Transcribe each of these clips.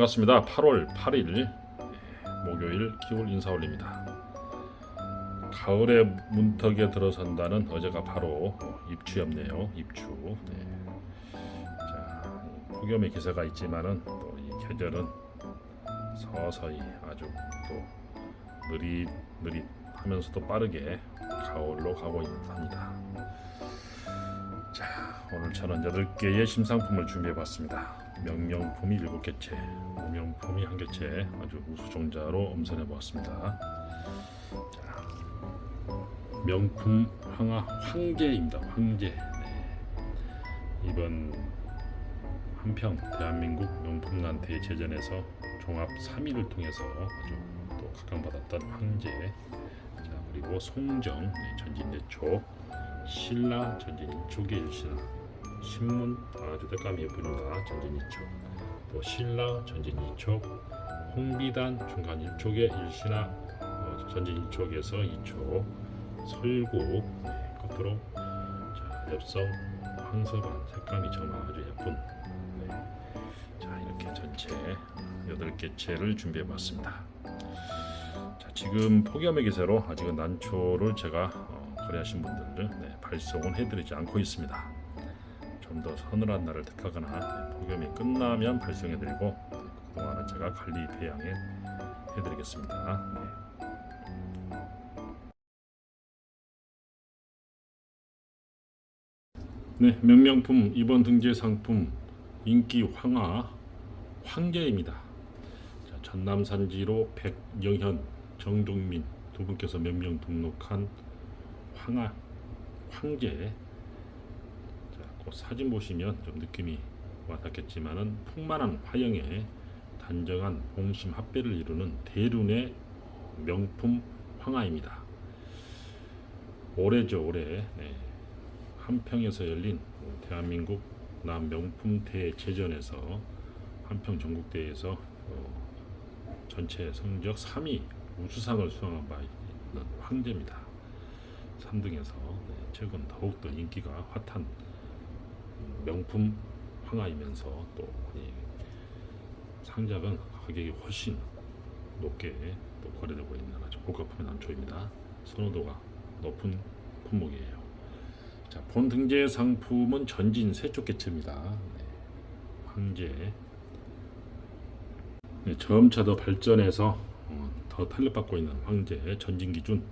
반갑습니다. 8월 8일 목요일 기울 인사 올립니다. 가을의 문턱에 들어선다는 어제가 바로 입추였네요. 입추. 네. 자, 폭염의 기세가 있지만은 또 이 계절은 서서히 아주 또 느릿 느릿 하면서도 빠르게 가을로 가고 합니다. 자, 오늘 저는 8개의 심상품을 준비해 봤습니다. 명명품이 7개째, 무명품이 한 개째 아주 우수종자로 엄선해 보았습니다. 자, 명품 황하 황제입니다. 황제. 네. 이번 한평 대한민국 명품난 대제전에서 종합 3위를 통해서 아주 또 각광받았던 황제. 자, 그리고 송정 네, 전진대초 신라 전진 이쪽의 일신라 신문 아주 색감이 예쁩니다 전진 이쪽 또 신라 전진 이쪽 홍비단 중간 이쪽의 일신라 어, 전진 이쪽에서 이쪽 설국 네, 끝으로 자 엽성 황서반 색감이 정말 아주 예쁜 네. 자 이렇게 전체 8개체를 준비해 봤습니다 자, 지금 폭염의 기세로 아직은 난초를 제가 어, 거래하신 분들 네, 발송은 해드리지 않고 있습니다. 좀 더 서늘한 날을 택하거나 네, 폭염이 끝나면 발송해드리고 그동안은 제가 관리 배양해 해드리겠습니다. 네. 네, 명명품 이번 등재 상품 인기 황하 황제입니다. 자, 전남 산지로 백영현, 정종민 두 분께서 몇명 등록한 황하 황제. 자, 그 사진 보시면 좀 느낌이 와닿겠지만은 풍만한 화형에 단정한 봉심 합배를 이루는 대륜의 명품 황하입니다. 올해죠 올해 네. 한평에서 열린 대한민국 남 명품 대제전에서 한평 전국대회에서 어, 전체 성적 3위 우수상을 수상한 바 있는 황제입니다. 3등에서 네, 최근 더욱더 인기가 핫한 명품 황하이면서 또이 상작은 가격이 훨씬 높게 또 거래되고 있는 아주 고가품의 난초입니다. 선호도가 높은 품목이에요. 자, 본 등재 상품은 전진 세쪽 개체입니다. 네, 황제. 네, 점차 더 발전해서 어, 더 탄력받고 있는 황제 전진 기준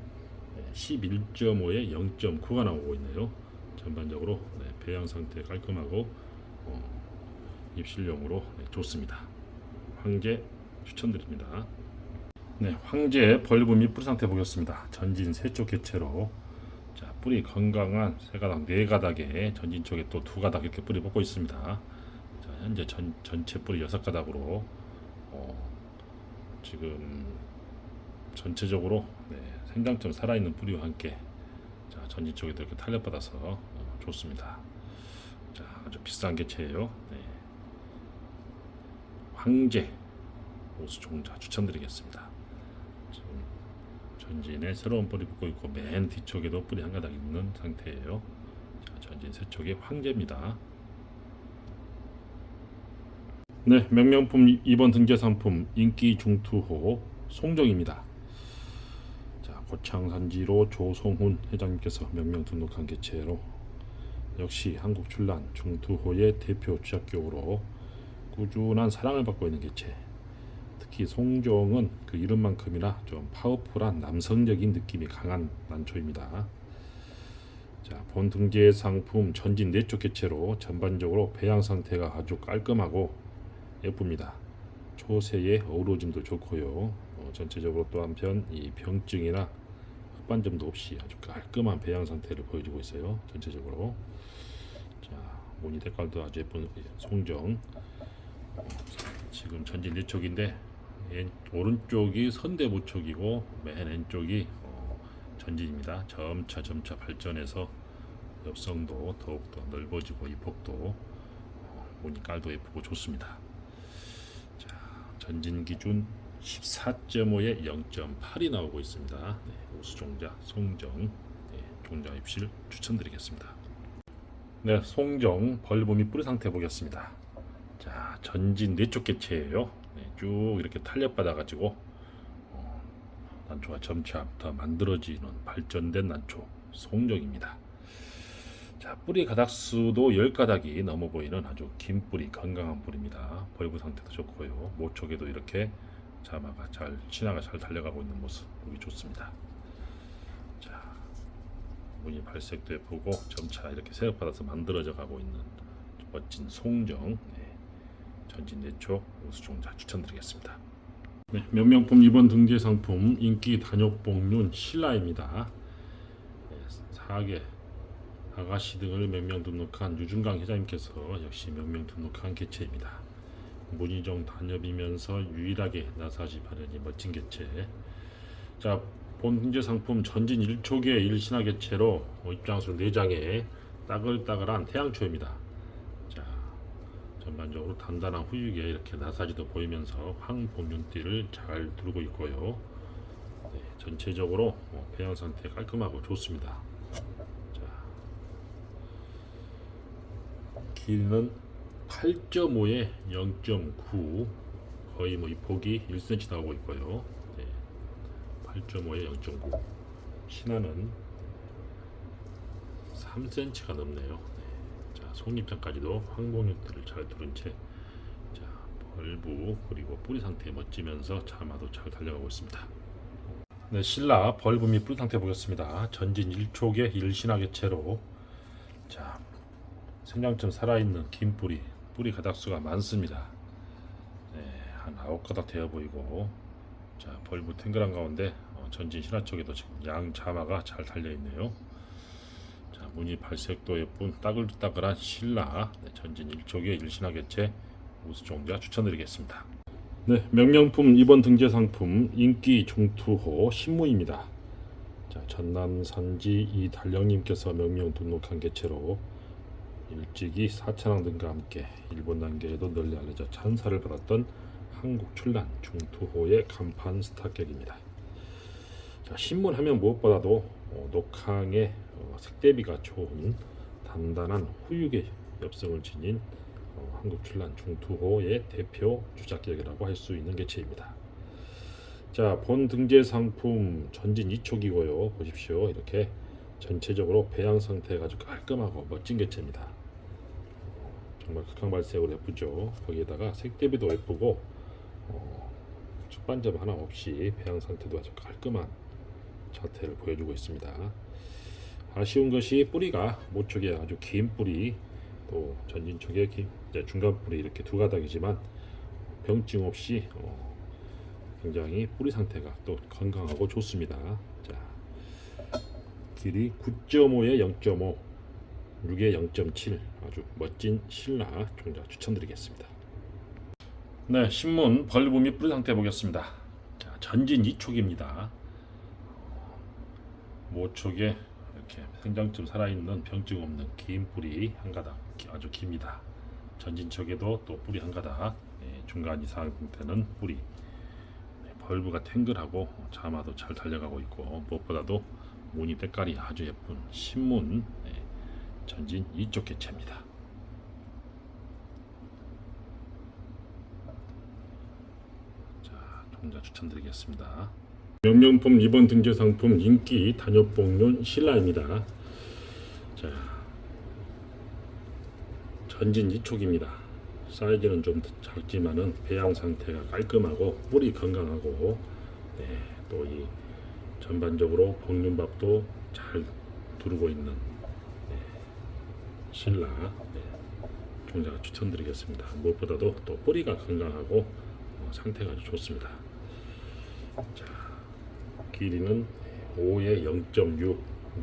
11.5에 0.9가 나오고 있네요. 전반적으로 네, 배양 상태 깔끔하고 어, 입실용으로 네, 좋습니다. 황제 추천드립니다. 네, 황제 벌브 및 뿌리 상태 보겠습니다. 전진 세쪽 개체로 자, 뿌리 건강한 세 가닥 네 가닥에 전진 쪽에 또 두 가닥 이렇게 뿌리 뽑고 있습니다. 자, 현재 전, 전체 뿌리 여섯 가닥으로 어, 지금 전체적으로 네, 생장점 살아있는 뿌리와 함께 자, 전진 쪽에도 이렇게 탄력 받아서 어, 좋습니다. 자, 아주 비싼 개체예요. 네. 황제 오수 종자 추천드리겠습니다. 지금 전진에 새로운 뿌리 붙고 있고 맨 뒤쪽에도 뿌리 한 가닥 있는 상태예요. 자, 전진 세쪽이 황제입니다. 네, 명명품 이번 등재 상품 인기 중투호 송정입니다. 자, 고창산지로 조성훈 회장님께서 명명 등록한 개체로 역시 한국 출란 중투호의 대표 주작격으로 꾸준한 사랑을 받고 있는 개체. 특히 송정은 그 이름만큼이나 좀 파워풀한 남성적인 느낌이 강한 난초입니다. 자, 본 등재 상품 전진 네쪽 개체로 전반적으로 배양 상태가 아주 깔끔하고 예쁩니다. 초세의 어우러짐도 좋고요. 어, 전체적으로 또 한편 이 병증이나 흑 반점도 없이 아주 깔끔한 배양 상태를 보여주고 있어요. 전체적으로. 자, 무늬 색깔도 아주 예쁜 송정. 어, 지금 전진 1촉인데 왼, 오른쪽이 선대 무촉이고 맨 왼쪽이 어, 전진입니다. 점차 점차 발전해서 엽성도 더욱더 넓어지고 이 폭도 어, 무늬 깔도 예쁘고 좋습니다. 자, 전진 기준 14.5에 0.8이 나오고 있습니다. 네, 우수종자 송정 네, 종자 입실 추천드리겠습니다. 네, 송정 및 뿌리 상태 보겠습니다. 자, 전진 네쪽 개체예요. 네, 쭉 이렇게 탄력 받아 가지고 어, 난초가 점차 더 만들어지는 발전된 난초 송정입니다. 자 뿌리 가닥수도 10가닥이 넘어 보이는 아주 긴 뿌리 건강한 뿌리입니다. 벌브 상태도 좋고요. 모촉에도 이렇게 자마가 잘 신화가 잘 달려가고 있는 모습 보기 좋습니다. 자 무늬 발색도 예쁘고 점차 이렇게 세력받아서 만들어져 가고 있는 멋진 송정 네, 전진 내초 우수종자 추천드리겠습니다. 네, 명명품 이번 등재 상품 인기 단엽봉륜 신라입니다. 네, 사계 아가씨 등을 몇명 등록한 유준강 회장님께서 역시 몇명 등록한 개체입니다. 문희종 단엽이면서 유일하게 나사지 발현이 멋진 개체. 자, 본 등재 상품 전진 1초계 일신화 개체로 어, 입장수 4장에 따글따글한 태양초입니다. 자, 전반적으로 단단한 후육에 이렇게 나사지도 보이면서 황복륜띠를 잘 두르고 있고요. 네, 전체적으로 어, 배양 상태 깔끔하고 좋습니다. 자, 길이는 8.5에 0.9 거의 뭐 이 폭이 1cm 나오고 있고요. 네, 8.5에 0.9 신화는 3cm가 넘네요. 네, 자 속잎장까지도 황봉육들을 잘 두른 채 자, 벌부 그리고 뿌리 상태 멋지면서 자마도 잘 달려가고 있습니다. 네, 신라 벌브 및 뿌리 상태 보겠습니다. 전진 1촉의 일신화 개체로 자 생장점 살아있는 긴 뿌리 뿌리 가닥수가 많습니다. 네, 한 아홉 가닥 되어 보이고 자 벌브 탱글한 가운데 어, 전진 신화 쪽에도 지금 양 자마가 잘 달려 있네요. 자 무늬 발색도 예쁜 따글따글한 신라 네, 전진 1촉의 일신화 개체 우수종자 추천드리겠습니다. 네, 명명품 이번 등재 상품 인기 종투호 신무입니다. 자, 전남 산지 이달령님께서 명명 등록한 개체로 일찍이 사천왕 등과 함께 일본 단계에도 널리 알려져 찬사를 받았던 한국 출란 중투호의 간판 스타격입니다. 자, 신문 하면 무엇보다도 어, 녹항의 어, 색대비가 좋은 단단한 후육의 엽성을 지닌 어, 한국 출란 중투호의 대표 주작격이라고 할 수 있는 개체입니다. 자, 본 등재 상품 전진 2촉이고요. 보십시오. 이렇게 전체적으로 배양 상태가 아주 깔끔하고 멋진 개체입니다. 정말 극한 발색으로 예쁘죠. 거기에다가 색 대비도 예쁘고 어, 축반점 하나 없이 배양 상태도 아주 깔끔한 자태를 보여주고 있습니다. 아쉬운 것이 뿌리가 모쪽에 아주 긴 뿌리 또 전진 쪽에 긴 중간 뿌리 이렇게 두 가닥이지만 병증 없이 어, 굉장히 뿌리 상태가 또 건강하고 좋습니다. 자, 길이 9.5에 0.5, 6에 0.7 아주 멋진 신라 종자 추천드리겠습니다. 네, 신문 및 뿌리 상태 보겠습니다. 자, 전진 2촉입니다. 모촉에 이렇게 생장점 살아있는 병증 없는 긴 뿌리 한 가닥 아주 깁니다. 전진 척에도 또 뿌리 한 가닥 예, 중간 이상 상태는 뿌리 네, 벌브가 탱글하고 자마도 잘 달려가고 있고 무엇보다도 무늬 때깔이 아주 예쁜 신문 네, 전진 이쪽 개체입니다. 자, 종자 추천드리겠습니다. 명명품 이번 등재 상품 인기 단엽봉륜 신라입니다. 자, 전진 2촉입니다. 사이즈는 좀 작지만은 배양 상태가 깔끔하고 뿌리 건강하고 네, 또이 전반적으로 복륜밥도 잘 두르고 있는 네, 신라 네, 종자가 추천드리겠습니다. 무엇보다도 또 뿌리가 건강하고 어, 상태가 아주 좋습니다. 자, 길이는 5에 0.6,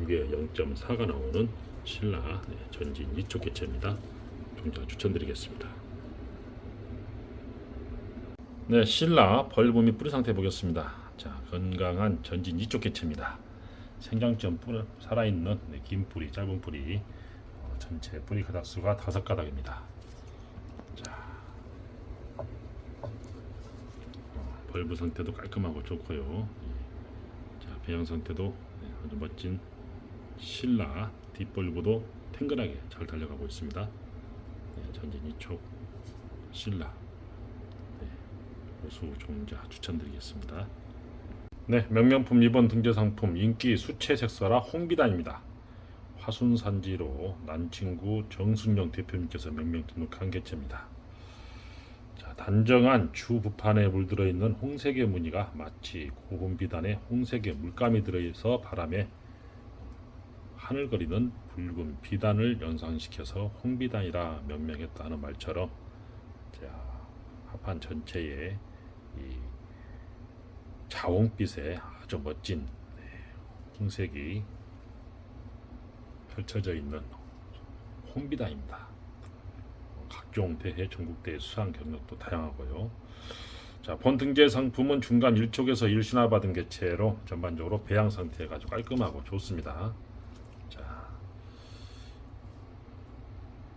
6에 0.4가 나오는 신라 네, 전진 2촉 개체입니다. 종자 추천드리겠습니다. 네, 신라 및 뿌리 상태 보겠습니다. 자, 건강한 전진 2촉 개체입니다. 생장점 뿌리 살아있는 네, 긴 뿌리, 짧은 뿌리, 어, 전체 뿌리 가닥 수가 다섯 가닥입니다. 자, 어, 벌브 상태도 깔끔하고 좋고요. 자, 배양 상태도 네, 아주 멋진 신라 뒷벌브도 탱글하게 잘 달려가고 있습니다. 네, 전진 2촉 신라 네, 우수 종자 추천드리겠습니다. 네, 명명품 2번 등재 상품 인기 수채 색소라 홍비단입니다. 화순산지로 난친구 정순영 대표님께서 명명 등록한 개체입니다. 자, 단정한 주부판에 물들어 있는 홍색의 무늬가 마치 고운 비단에 홍색의 물감이 들어있어 바람에 하늘거리는 붉은 비단을 연상시켜서 홍비단이라 명명했다는 말처럼 자, 합판 전체에 이 자홍빛의 아주 멋진 네, 홍색이 펼쳐져 있는 홍비단입니다. 각종 대회 전국대회 수상 경력도 다양하고요. 자, 본 등재 상품은 중간 1촉에서 1신화 받은 개체로 전반적으로 배양 상태가 아주 깔끔하고 좋습니다. 자,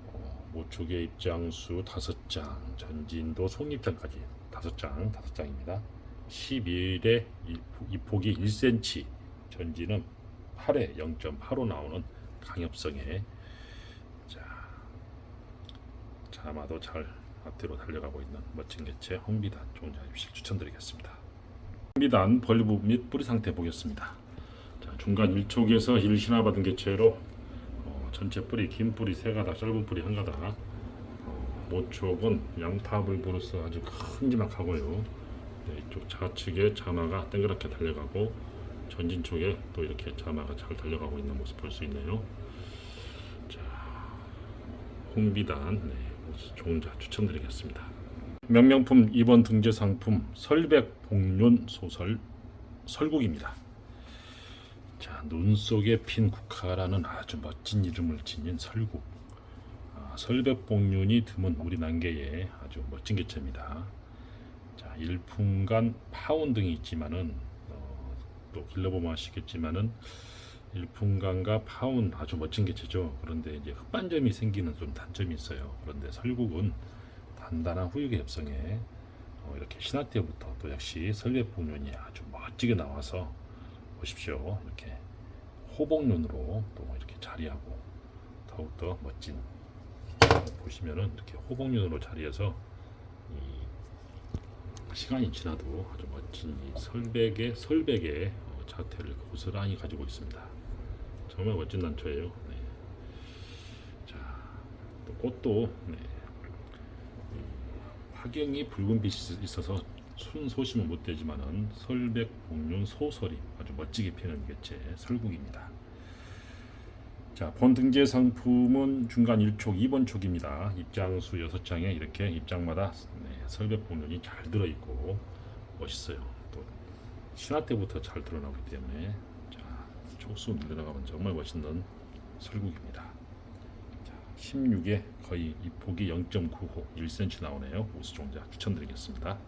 어, 모촉의 입장수 5장, 전진도 속입장까지 5장, 5장입니다. 11에 이 폭이 1cm, 전진은 8에 0.85 나오는 강엽성에 자 자마도 잘 앞뒤로 달려가고 있는 멋진 개체 홍비단 종자 입식 추천드리겠습니다. 홍비단 벌브 및 뿌리 상태 보겠습니다. 자, 중간 1촉에서 1신화 받은 개체로 어, 전체 뿌리 긴 뿌리 세 가닥 짧은 뿌리 한 가닥 어, 모촉은 양파불 보로서 아주 큼지막하고요. 네, 이쪽 좌측에 자마가 땡그랗게 달려가고 전진 쪽에 또 이렇게 자마가 잘 달려가고 있는 모습 볼 수 있네요. 자, 홍비단 네, 종자 추천드리겠습니다. 명명품 2번 등재 상품 설백 복륜 소설 설국입니다. 자, 눈 속에 핀 국화라는 아주 멋진 이름을 지닌 설국. 아, 설백복륜이 드문 우리 난개의 아주 멋진 개체입니다. 자, 일품간 파운 등이 있지만은 어, 또 길러보면 아시겠지만은 일품간과 파운 아주 멋진 개체죠. 그런데 이제 흑반점이 생기는 좀 단점이 있어요. 그런데 설국은 단단한 후육의 협성에 어, 이렇게 신화 때부터 또 역시 설백복륜이 아주 멋지게 나와서 보십시오. 이렇게 호복륜으로 또 이렇게 자리하고 더욱더 멋진 보시면은 이렇게 호복륜으로 자리해서 이 시간이 지나도 아주 멋진 이 설백의 설백의 어, 자태를 고스란히 가지고 있습니다. 정말 멋진 난초예요. 네. 자, 또 꽃도 네. 이 화경이 붉은 빛이 있어서 순소심은 못 되지만은 설백 복륜 소설이 아주 멋지게 피는 개체 설국입니다. 자, 본 등재 상품은 중간 1촉, 2번 촉입니다. 입장수 6장에 이렇게 입장마다 네, 설백 복륜이 잘 들어 있고 멋있어요. 또 신화 때부터 잘 드러나기 때문에 자, 촉수 늘어나가면 정말 멋있는 설국입니다. 자, 16에 거의 이 폭이 0.95 1cm 나오네요. 우수종자 추천드리겠습니다.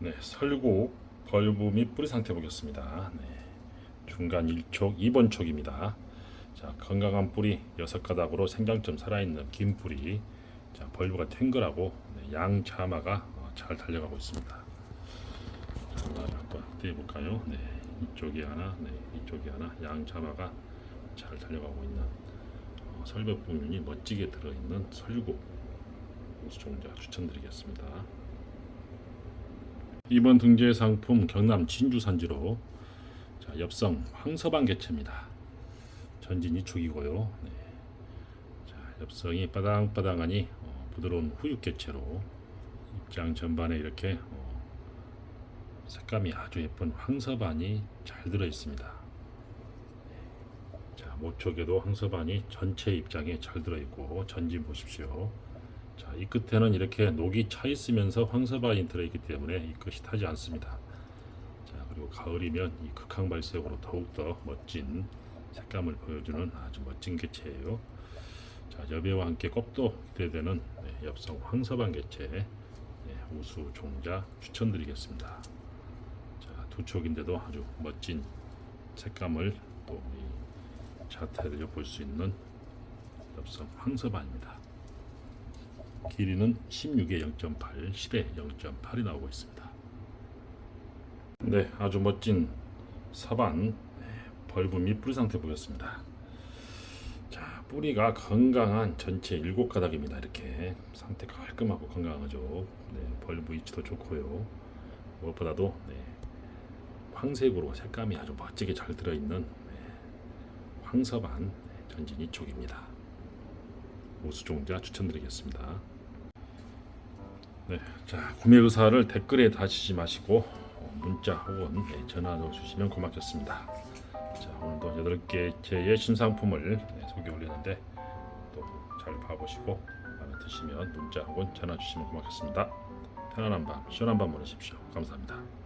네, 설국 벌브 및 뿌리 상태 보겠습니다. 네, 중간 1촉, 2번 촉입니다. 자, 건강한 뿌리 6가닥으로 생장점 살아있는 긴 뿌리. 자, 벌브가 탱글하고 네, 양 자마가 어, 잘 달려가고 있습니다. 자, 하나를 한번 떼어 볼까요? 네, 이쪽이 하나, 네, 이쪽이 하나, 양 자마가 잘 달려가고 있는 어, 설백복륜이 멋지게 들어있는 설국 우수종자 추천드리겠습니다. 이번 등재 상품 경남 진주산지로 자, 엽성 황서방 개체입니다. 전진 이 축이고요. 네. 자, 엽성이 빠당빠당하니 어, 부드러운 후육 개체로 입장 전반에 이렇게 어, 색감이 아주 예쁜 황서반이 잘 들어 있습니다. 네. 자, 모촉에도 황서반이 전체 입장에 잘 들어 있고 전진 보십시오. 자, 이 끝에는 이렇게 녹이 차 있으면서 황서반이 들어 있기 때문에 이 끝이 타지 않습니다. 자, 그리고 가을이면 이 극한 발색으로 더욱더 멋진 색감을 보여주는 아주 멋진 개체예요. 자, 여배와 함께 껍도 기대되는 네, 엽성 황서반 개체 네, 우수 종자 추천드리겠습니다. 자, 두 촉인데도 아주 멋진 색감을 또 이 자태를 볼 수 있는 엽성 황서반입니다. 길이는 16에 0.8, 10에 0.8이 나오고 있습니다. 네, 아주 멋진 사반 네, 및 뿌리 상태 보겠습니다. 자, 뿌리가 건강한 전체 일곱 가닥입니다. 이렇게 상태 깔끔하고 건강하죠. 네, 벌브 위치도 좋고요. 무엇보다도 네, 황색으로 색감이 아주 멋지게 잘 들어있는 네, 황서반 네, 전진 이촉입니다. 우수종자 추천드리겠습니다. 네, 자 구매 의사를 댓글에 다시지 마시고 어, 문자 혹은 네, 전화로 주시면 고맙겠습니다. 자 오늘도 여덟 개체의 신상품을 네, 소개 올리는데 또 잘 봐보시고 마음에 드시면 문자 혹은 전화 주시면 고맙겠습니다. 편안한 밤, 시원한 밤 보내십시오. 감사합니다.